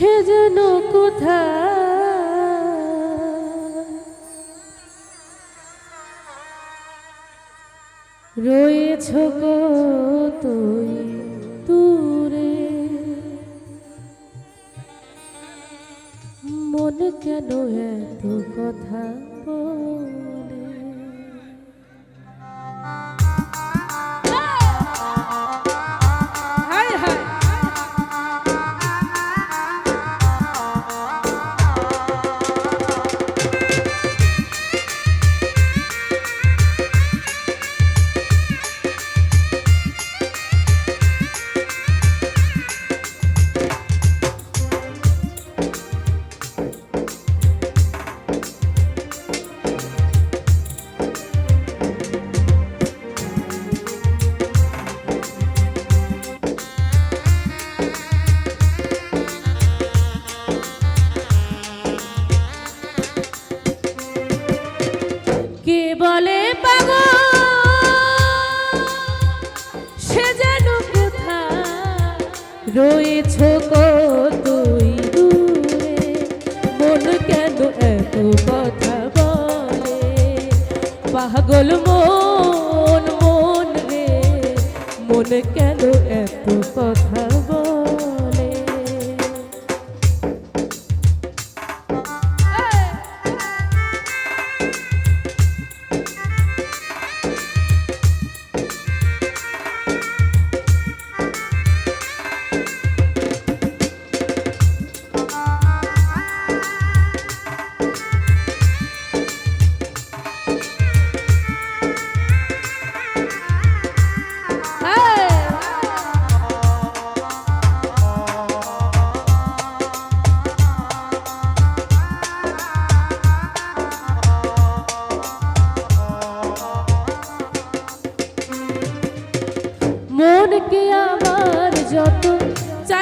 সে যেন কোথা রয়েছ তুই দূরে। মন কেন এত কথা বলে? রয়েছ তুই দূরে। মন কেন এত কথা বলে? পাগল মন মন রে। মন কেন এত কথা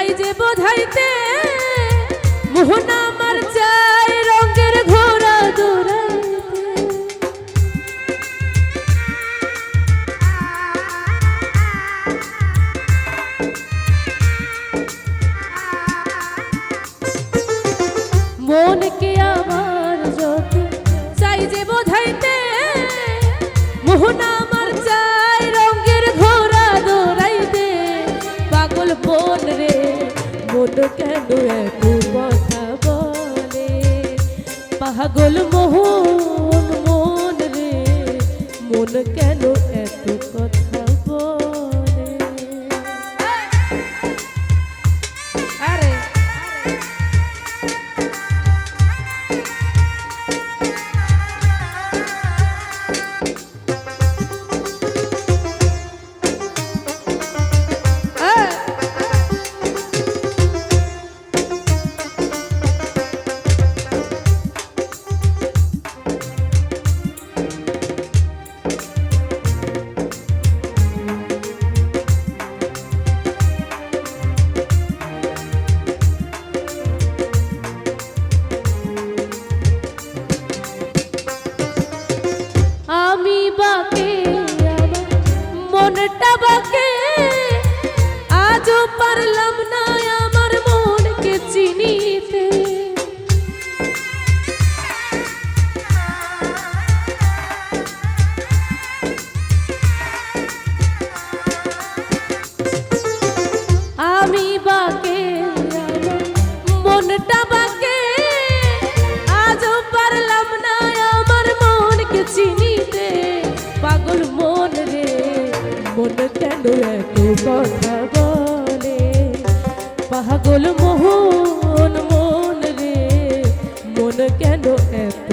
চাই যে বোঝাইতে, মোহন আমার চাই রঙের ঘোড়া দৌড়াইতে। মনকে আমার যত চাই যে বোঝাইতে, মোহন আমার চাই রঙের ঘোড়া দৌড়াইতে। পাগল বোন রে মন কেন এত কথা বলে? পাগল মোহন মন রে মন কেন কেন এত কথা বলে পাগল মোহন মন রে মন কেন এত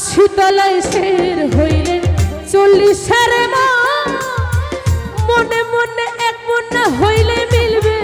আশি তলায় শের হইলে চল্লিশ সারে মা। মনে মনে এক মনে হইলে মিলবে।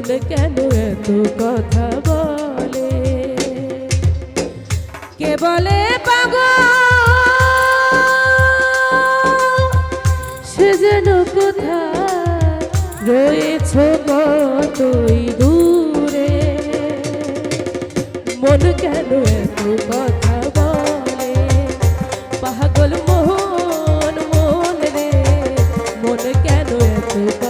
মন কেন এত কথা বলে? কে বলে, পাগল? সে যেন কোথায় রয়েছ কতই দূরে? মন কেন এত কথা বলে? পাগল মোহন মন রে, মন কেন এত কথা